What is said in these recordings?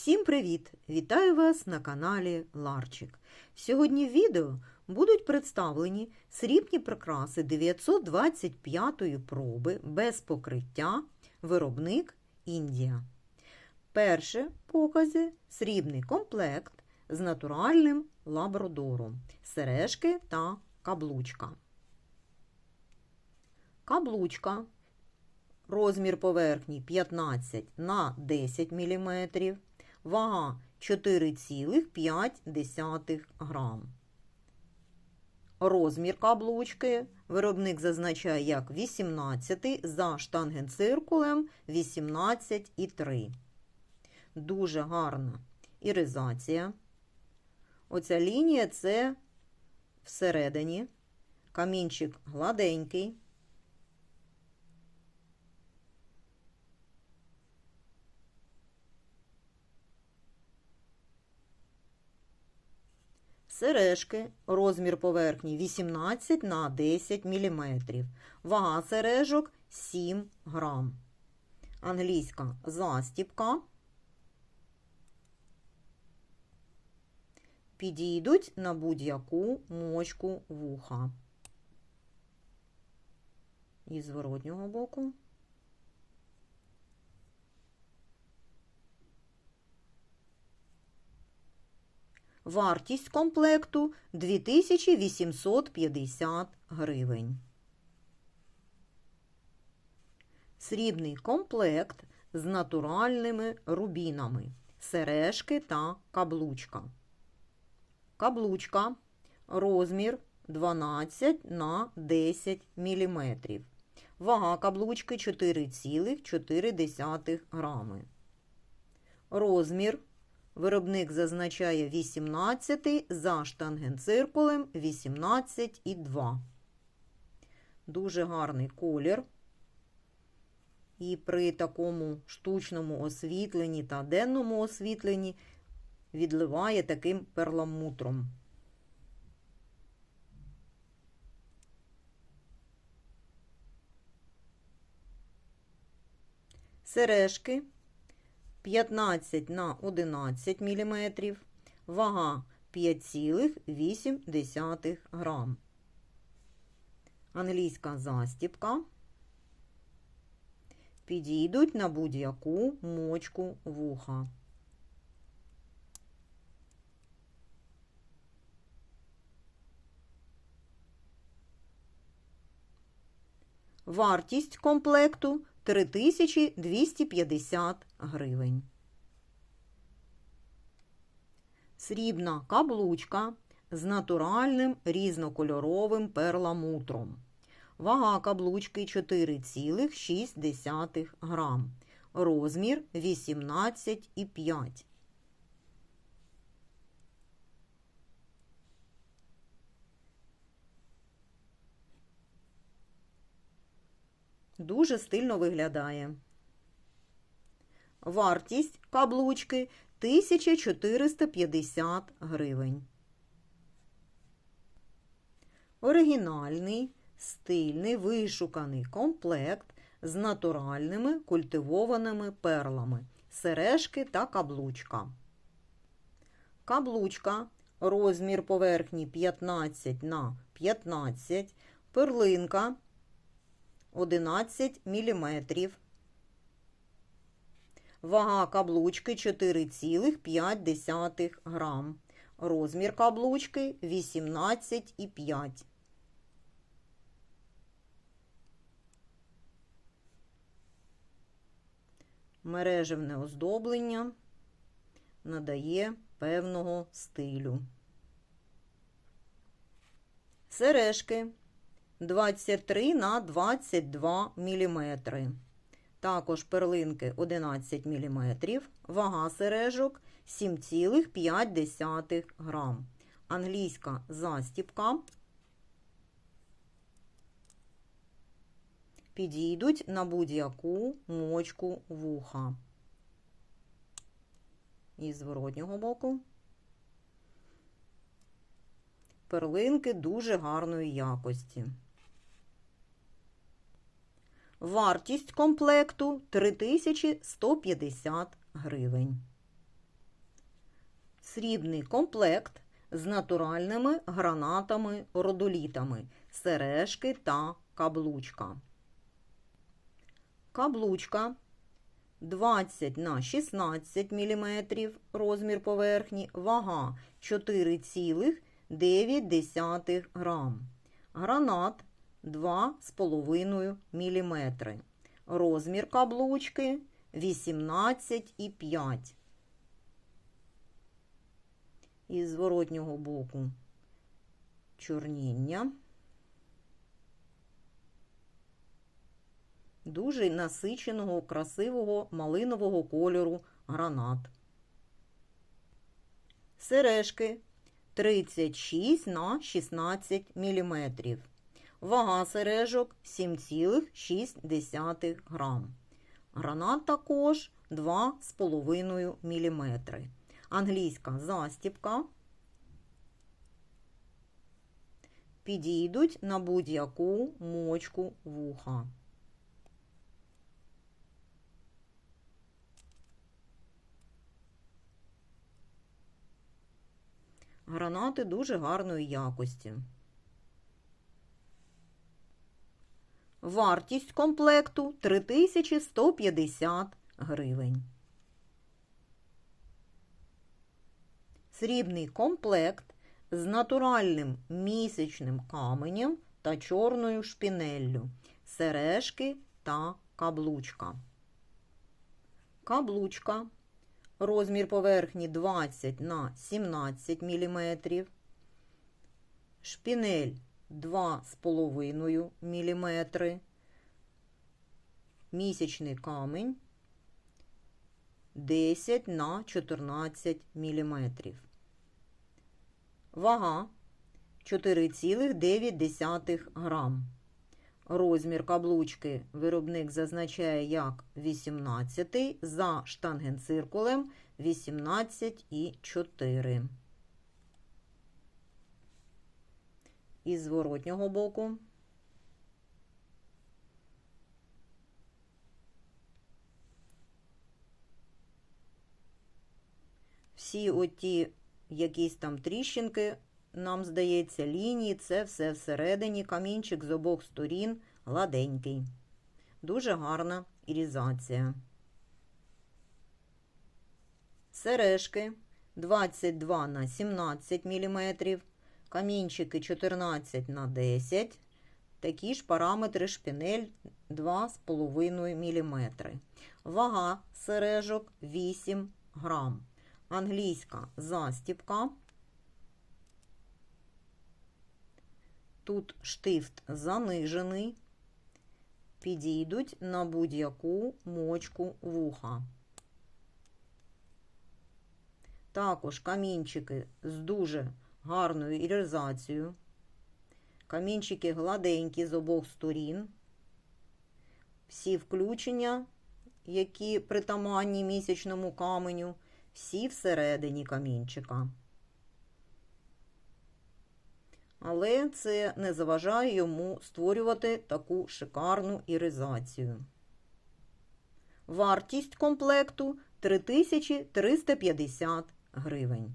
Всім привіт! Вітаю вас на каналі Ларчик. Сьогодні в відео будуть представлені срібні прикраси 925-ї проби без покриття виробник Індія. Перше покази срібний комплект з натуральним лабрадором, сережки та каблучка. Каблучка розмір поверхні 15 на 10 мм, вага 4,5 грам. Розмір каблучки виробник зазначає як 18 за штангенциркулем 18,3. Дуже гарна іризація. Оця лінія це всередині. Камінчик гладенький. Сережки, розмір поверхні 18 на 10 мм. Вага сережок 7 грам. Англійська застіпка. Підійдуть на будь-яку мочку вуха. І зворотнього боку. Вартість комплекту 2850 гривень. Срібний комплект з натуральними рубінами, сережки та каблучка. Каблучка розмір 12 на 10 мм. Вага каблучки 4,4 грами. Розмір Виробник зазначає 18 за штангенциркулем 18,2. Дуже гарний колір. І при такому штучному освітленні та денному освітленні відливає таким перламутром. Сережки 15 на 11 мм, вага 5,8 грам. Англійська застіпка. Підійдуть на будь-яку мочку вуха. Вартість комплекту 3250 гривень. Срібна каблучка з натуральним різнокольоровим перламутром. Вага каблучки 4,6 грам. Розмір 18,5. Дуже стильно виглядає. Вартість каблучки 1450 гривень. Оригінальний, стильний, вишуканий комплект з натуральними культивованими перлами, сережки та каблучка. Каблучка розмір поверхні 15 на 15, перлинка 11 мм. Вага каблучки 4,5 грам. Розмір каблучки 18,5. Мережевне оздоблення надає певного стилю. Сережки 23 на 22 мм. Також перлинки 11 мм, вага сережок 7,5 грам. Англійська застіпка. Підійдуть на будь-яку мочку вуха. І з зворотнього боку. Перлинки дуже гарної якості. Вартість комплекту 3150 гривень. Срібний комплект з натуральними гранатами родолітами, сережки та каблучка. Каблучка 20 на 16 мм розмір поверхні, вага 4,9 грам. Гранат 2,5 мм. Розмір каблучки 18,5. Із зворотнього боку чорніння. Дуже насиченого, красивого малинового кольору гранат. Сережки 36 на 16 мм. Вага сережок 7,6 грам. Гранат також 2,5 мм. Англійська застіпка. Підійдуть на будь-яку мочку вуха. Гранати дуже гарної якості. Вартість комплекту 3150 гривень. Срібний комплект з натуральним місячним каменем та чорною шпінеллю, сережки та каблучка. Каблучка розмір поверхні 20 на 17 мм, шпінель 2,5 мм, місячний камінь 10 на 14 мм. Вага 4,9 грам. Розмір каблучки виробник зазначає як 18, за штангенциркулем 18,4. Із зворотнього боку. Всі оті якісь там тріщинки, нам здається, лінії, це все всередині, камінчик з обох сторін гладенький. Дуже гарна ірізація. Сережки 22 на 17 мм, камінчики 14 на 10 Такі ж параметри шпінель 2,5 мм. Вага сережок 8 грам. Англійська застіпка. Тут штифт занижений. Підійдуть на будь-яку мочку вуха. Також камінчики з дуже гарною іризацією. Камінчики гладенькі з обох сторін. Всі включення, які притаманні місячному каменю, всі всередині камінчика. Але це не заважає йому створювати таку шикарну іризацію. Вартість комплекту 3350 гривень.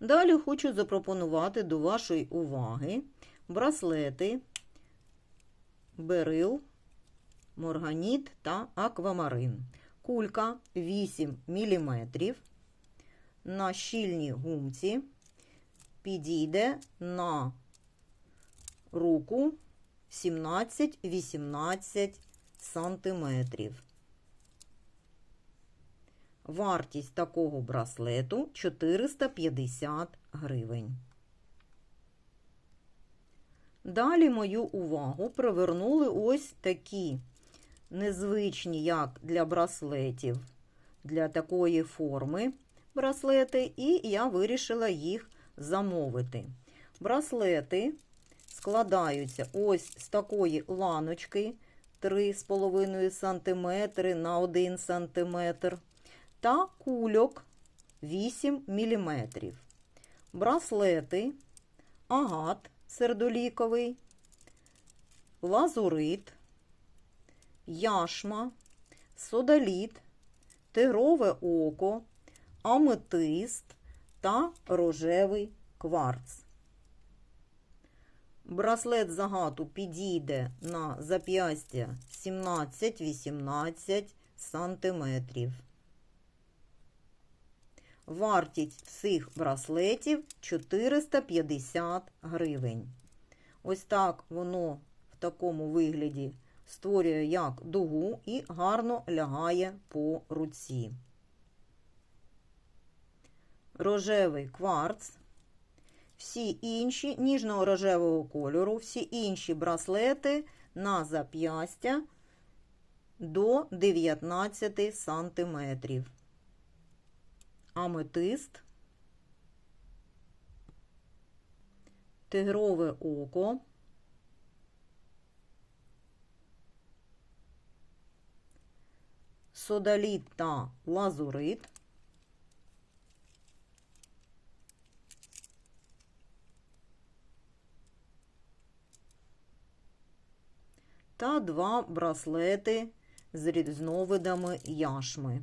Далі хочу запропонувати до вашої уваги браслети, берил, морганіт та аквамарин. Кулька 8 мм на щільній гумці підійде на руку 17-18 сантиметрів. Вартість такого браслету 450 гривень. Далі мою увагу привернули ось такі незвичні, як для браслетів, для такої форми браслети, і я вирішила їх замовити. Браслети складаються ось з такої ланочки 3,5 см на 1 см та кульок 8 мм. Браслети, агат сердоліковий, лазурит, яшма, содаліт, тигрове око, аметист та рожевий кварц. Браслет загату підійде на зап'ястя 17-18 сантиметрів. Вартість всіх браслетів 450 гривень. Ось так воно в такому вигляді створює як дугу і гарно лягає по руці. Рожевий кварц. Всі інші ніжного рожевого кольору, всі інші браслети на зап'ястя до 19 сантиметрів. Аметист, тигрове око, содаліт та лазурит, та два браслети з різновидами яшми.